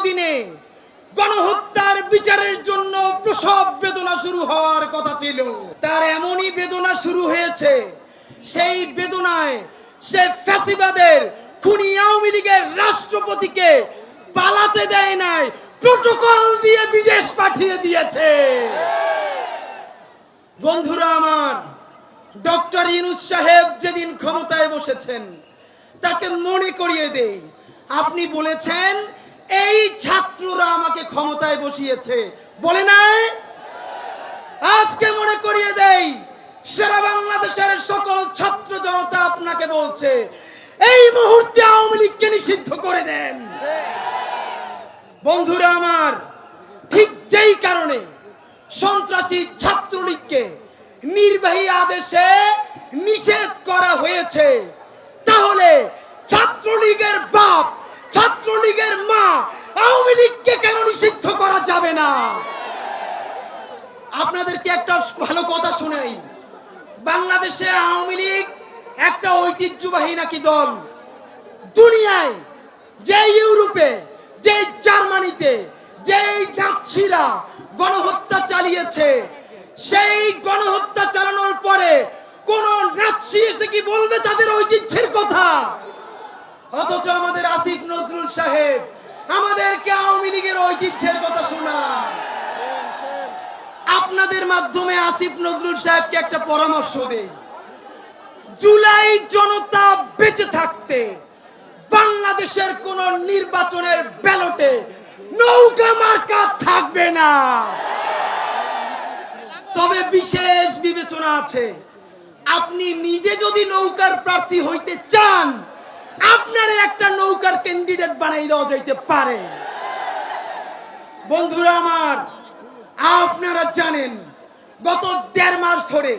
এতদিনে গণহত্যার বিচারের জন্য প্রসব বেদনা শুরু হওয়ার কথা ছিল। তার এমনই বেদনা শুরু হয়েছে, সেই বেদনায় সে ফ্যাসিবাদের খুনি আওয়ামী লীগের রাষ্ট্রপতিকে পালাতে দেয় নাই, প্রোটোকল দিয়ে বিদেশ পাঠিয়ে দিয়েছে। বন্ধুরা আমার, ডক্টর ইউনুস সাহেব যেদিন ক্ষমতায় বসেছেন, তাকে মনে করিয়ে দেই, আপনি বলেছেন এই ছাত্ররা আমাকে ক্ষমতায় বসিয়েছে। বলে নাই? আজকে মনে করিয়ে দেই, সারা বাংলাদেশের সকল ছাত্র জনতা আপনাকে বলছে, এই মুহূর্তে আওয়ামী লীগকে নিষিদ্ধ করে দেন। বন্ধুরা আমার, ঠিক যেই কারণে সন্ত্রাসী ছাত্রলীগকে নির্বাহী আদেশে নিষেধ করা হয়েছে, তাহলে ছাত্রলীগের বাপ ছাত্রলীগের মা আওয়ামী লীগকে কেন নিষিদ্ধ করা যাবে না একটা ভালো কথা শুনাই। বাংলাদেশে আওয়ামী লীগ একটা ঐতিহ্যবাহী নাকি দল? দুনিয়ায় যে ইউরোপে, যে জার্মানিতে, যেই নাৎসিরা গণহত্যা চালিয়েছে, সেই গণহত্যা চালানোর পরে কোন নাৎসি এসে কি বলবে তাদের ঐতিহ্যের কথা? অথচ আমাদের আসিফ নজরুল সাহেব আমাদেরকে আওয়ামী লীগের ঐতিহ্যের কথা শোনায়। আপনাদের মাধ্যমে আসিফ নজরুল সাহেবকে একটা পরামর্শ দেই। জুলাই জনতা বেঁচে থাকতে, বাংলাদেশের কোন নির্বাচনের ব্যালটে নৌকা মার্কা থাকবে না। তবে বিশেষ বিবেচনা আছে, আপনি নিজে যদি নৌকার প্রার্থী হইতে চান, আপনার একটা নৌকার ক্যান্ডিডেট বানাই দেওয়া যাইতে পারে। বন্ধুরা আমার আপনারা জানেন, গত দেড় মাস ধরে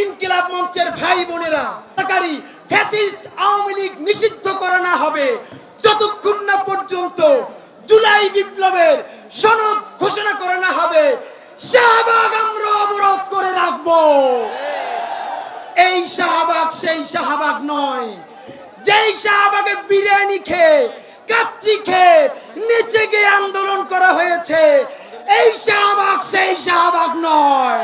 ইনকিলাব মঞ্চের ভাই বোনেরা সরকারি ফ্যাসিস্ট আওয়ামী লীগ নিষিদ্ধ করা না হবে যতক্ষণ না পর্যন্ত জুলাই বিপ্লবের সনদ ঘোষণা করা না হবে, শাহবাগ আমরা অবরোধ করে রাখব। এই শাহবাগ সেই শাহবাগ নয়। যেই শাহবাগে বিরিয়ানি খেয়ে, কাচ্চি খেয়ে, নিচে গিয়ে আন্দোলন করা হয়েছে এই শাহবাগ, সেই শাহবাগ নয়।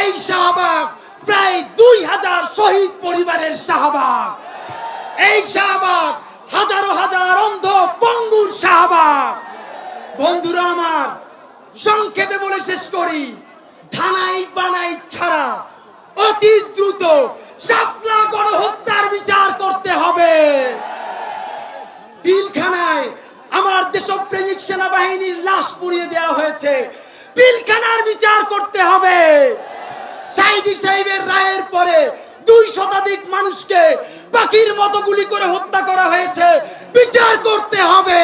এই শাহবাগ প্রায় দুই হাজার শহীদ পরিবারের শাহবাগ। এই শাহবাগ হাজারো হাজার অন্ধ পঙ্গুর শাহবাগ। বন্ধুরা আমার, সংক্ষেপে বলে শেষ করি থানাই বানাই ছাড়া অতি দ্রুত শাপলা গণহত্যার বিচার করতে হবে পিলখানায় আমার দেশপ্রেমিক সেনাবাহিনীর লাশ পুড়িয়ে দেওয়া হয়েছে। পিলখানার বিচার করতে হবে। সাইদি সাহেবের রায়ের পরে দুই শতাধিক মানুষকে পাখির মতো গুলি করে হত্যা করা হয়েছে। বিচার করতে হবে।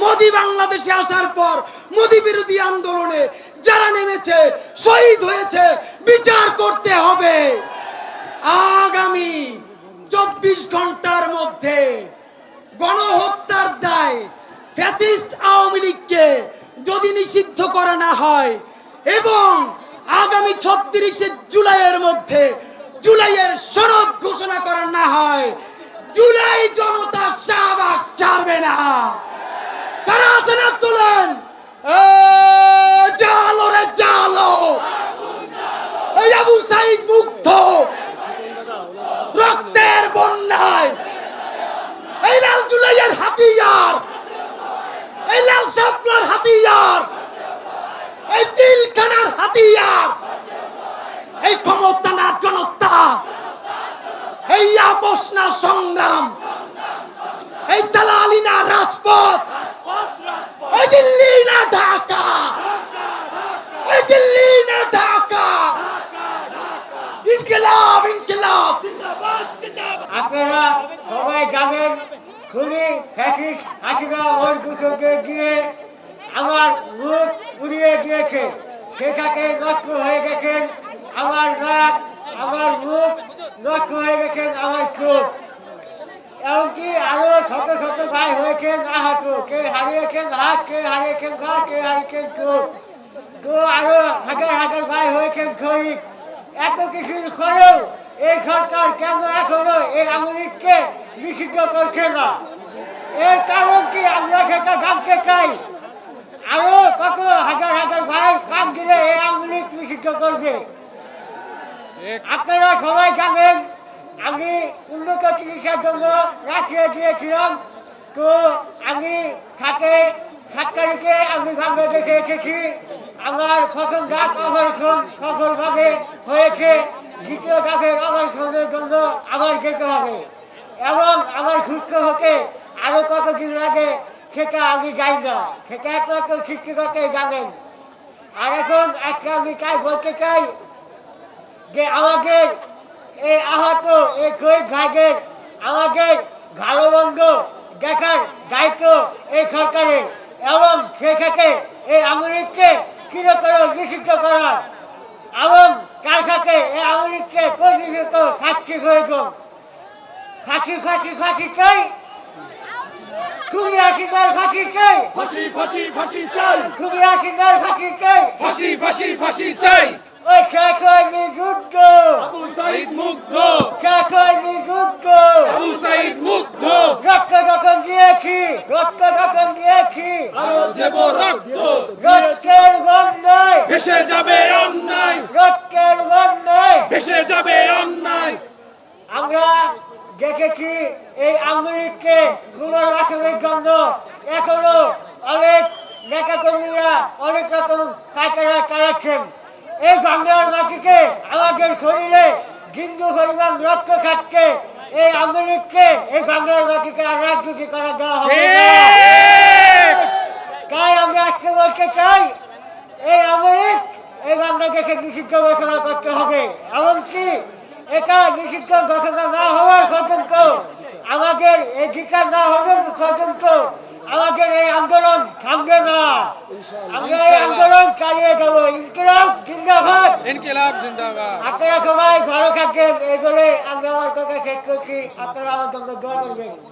মোদি বাংলাদেশে আসার পর মোদি বিরোধী আন্দোলনে যারা নেমেছে, শহীদ হয়েছে, বিচার করতে হবে। আগামী চব্বিশ ঘণ্টার মধ্যে গণহত্যার দায় ফ্যাসিস্ট আওয়ামী লীগকে যদি নিষিদ্ধ করা না হয়, এবং আগামী ছত্রিশে জুলাইয়ের মধ্যে জুলাইয়ের সনদ ঘোষণা করা না হয়, জুলাই জনতা শাহবাগ ছাড়বে না। কারা আছেন তোলেন? জালো রে জালো এই আবু সাইদ মুগ্ধ রক্তের বন্যায় এই লাল জুলাইয়ের হাতিয়ার এই লাল সাপলার হাতিয়ার এই পিলখানার হাতিয়ার এই ক্ষমতা না, জনতা। এই আপোষ না, সংগ্রাম। এই দালালি না, রাজপথ। এই দিল্লি না, ঢাকা। এই দিল্লি না, ঢাকা। ইনকিলাব ইনকিলাব। আপনারা সবাই জানেন, খুনি, ফ্যাসিস্ট, হাসিনা, ওর দুশোকে গিয়ে আমার রূপ উড়িয়ে গিয়েছে সেটাকে নষ্ট হয়ে গেছেন আমার রাগ, আমার রূপ নষ্ট হয়ে গেছেন আমার চোখ। এমনকি আরও ছোট ছোট ভাই হয়েছেন আহত। কে হারিয়েছেন হাত, কে হারিয়েছেন ঘা কে হারিয়েছেন চোখ। তো আরও হাজার হাজার ভাই হয়েছেন শহীদ। এত কিছুর পরেও এই সরকার কেন এখনও এই আমলিককে নিষিদ্ধ করছে না? এর কারণ কি আমরা সেটা জানতে চাই? আরও কত হাজার হাজার ভাই কান দিলে এই নিষিদ্ধ করবে আপনারা সবাই জানেন, আমি উন্নত চিকিৎসার জন্য রাশিয়া গিয়েছিলাম। তো আমি থাকে সাত তারিখে আমি বাংলাদেশে এসেছি। আমার প্রথম ডাক অপারেশন সফলভাবে হয়েছে। দ্বিতীয় ডাকের অপারেশনের জন্য আবার যেতে হবে। এবং আমার সুস্থ হতে আরও কতদিন লাগে, সেটা আমি জানি না। সেটা একমাত্র সৃষ্টিকর্তাই জানেন। আর এখন আমি কাজ বলতে চাই। যে আমাদের এই আহত এই শহীদ ভাইদের আমাদের ভালো মন্দ দেখার দায়িত্ব এই সরকারের এবং সেক্ষেত্রে এই আমলিককে চিরতর নিষিদ্ধ করার এবং তার সাথে এই আমলিককে পরিচিত সাক্ষী প্রয়োজন সাক্ষী সাক্ষী সাক্ষী চাই। আসিদার সাক্ষী চাই ফাঁসি ফাঁসি ফাঁসি চাই। আসিদার সাক্ষী চাই ফাঁসি ফাঁসি ফাঁসি চাই। ওই শেষ হয়নি যুদ্ধ আবু সাইদ মুগ্ধ। শেষ হয়নি যুদ্ধ আবু সাইদ মুগ্ধ। রক্ত যখন দিয়েছি রক্ত যখন দিয়েছি আরও দেব রক্ত। রক্তের গন্ধায় ভেসে যাবে অন্যায়। রক্তের গন্ধায় ভেসে যাবে অন্যায়। আমরা দেখেছি এই আন্দোলনকে পুনর্বাসনের জন্য এখনও অনেক নেতাকর্মীরা অনেক রকম কায়কারা চালাচ্ছেন। এই বাংলার মাটিকে আমাদের শরীরে হিন্দু পরিমাণ রক্ত থাকছে এই আন্দোলনকে এই বাংলার মাটিকে আর রাজনীতি করা দেওয়া হবে তাই আমরা আজকে বলতে চাই এই আমরিক এই বাংলাদেশে নিষিদ্ধ ঘোষণা করতে হবে। এমনকি এটা নিষিদ্ধ না আমাদের এই না হবে পর্যন্ত আমাদের এই আন্দোলন থামবে না। আমরা এই আন্দোলন চালিয়ে যাব। ইনকিলাব জিন্দাবাদ। ইনকিলাব জিন্দাবাদ। আপনারা সবাই ঘরে থাকবেন এগুলো আমরা আমার কথা শেষ করছি। আপনারা আমার জন্য দোয়া করবেন।